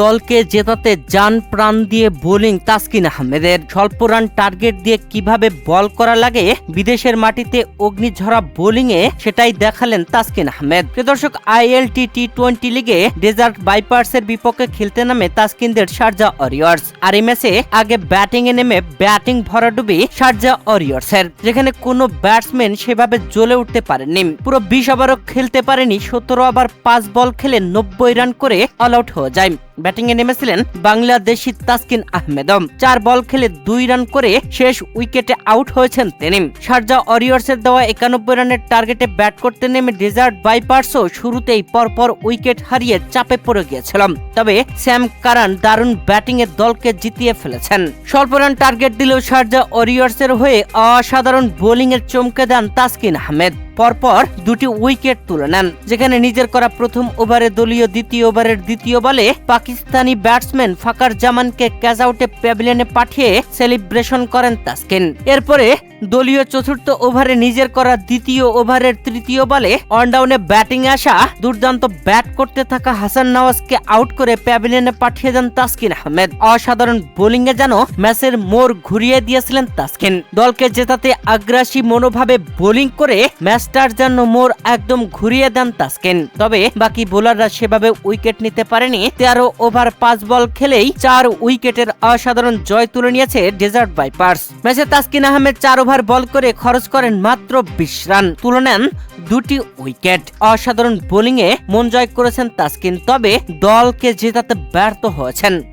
দলকে জেতাতে যান প্রাণ দিয়ে বোলিং তাসকিন আহমেদের। স্বল্প রান টার্গেট দিয়ে কীভাবে বল করা লাগে? বিদেশের মাটিতে অগ্নিঝরা বোলিং এ সেটাই দেখালেন তাসকিন আহমেদ। দর্শক, আইএলটি টি টোয়েন্টি লিগে ডেজার্ট বাইপার্স এর বিপক্ষে খেলতে নামে তাসকিনদের শারজা ওয়ারিয়র্স। আর এই ম্যাচে আগে ব্যাটিং এ নেমে ব্যাটিং ভরাডুবি শারজা এর যেখানে কোনো ব্যাটসম্যান সেভাবে জ্বলে উঠতে পারেননি। পুরো বিশ ওভারও খেলতে পারেনি, সতেরো ওভার পাঁচ বল খেলে নব্বই রান করে অল আউট হয়ে যায়। ব্যাটিং এ নেমেছিলেন বাংলাদেশি তাসকিন আহমেদম। চার বল খেলে দুই রান করে শেষ উইকেটে আউট হয়েছেন তিনি। শারজা এর দেওয়া একানব্বই রানের টার্গেটে ব্যাট করতে নেমে ডেজার্ট বাইপার্সও শুরুতেই পরপর উইকেট হারিয়ে চাপে পড়ে গিয়েছিলাম। তবে স্যাম কারান দারুণ ব্যাটিং এ দলকে জিতিয়ে ফেলেছেন। স্বল্প রান টার্গেট দিলেও শারজা এর হয়ে অসাধারণ বোলিং এর চমকে দেন তাসকিন আহমেদ। পরপর দুটি উইকেট তুলে নেন, যেখানে নিজের করা প্রথম ওভারে দলীয় দ্বিতীয় ওভারের দ্বিতীয় বলে পাকিস্তানি ব্যাটসম্যান ফাকার জামানকে ক্যাচ আউটে প্যাভিলিয়নে পাঠিয়ে সেলিব্রেশন করেন তাসকিন। এরপরে দলীয় চতুর্থ ওভারে নিজের করা দ্বিতীয় ওভারের তৃতীয় বলে অনডাউনে ব্যাটিং আসা দুর্দান্ত ব্যাট করতে থাকা হাসান নওয়াজকে আউট করে প্যাভিলিয়নে পাঠিয়ে দেন তাসকিন আহমেদ। অসাধারণ বোলিং এ যেন ম্যাচের মোড় ঘুরিয়ে দিয়েছিলেন তাসকিন। দলকে জেতাতে আগ্রাসী মনোভাবে বোলিং করে ম্যাচটার যেন মোড় একদম ঘুরিয়ে দেন তাসকিন। তবে বাকি বোলাররা সেভাবে উইকেট নিতে পারেনি। তেরো ওভার পাঁচ বল খেলেই চার উইকেটের অসাধারণ জয় তুলে নিয়েছে ডেজার্ট বাইপার্স ম্যাচে তাসকিন আহমেদ চার ওভার বল করে খরচ করেন মাত্র বিশ রান। তুলে নেন দুটি উইকেট। অসাধারণ বোলিংয়ে মন জয় করেছেন তাসকিন, তবে দলকে জেতাতে ব্যর্থ হয়েছেন।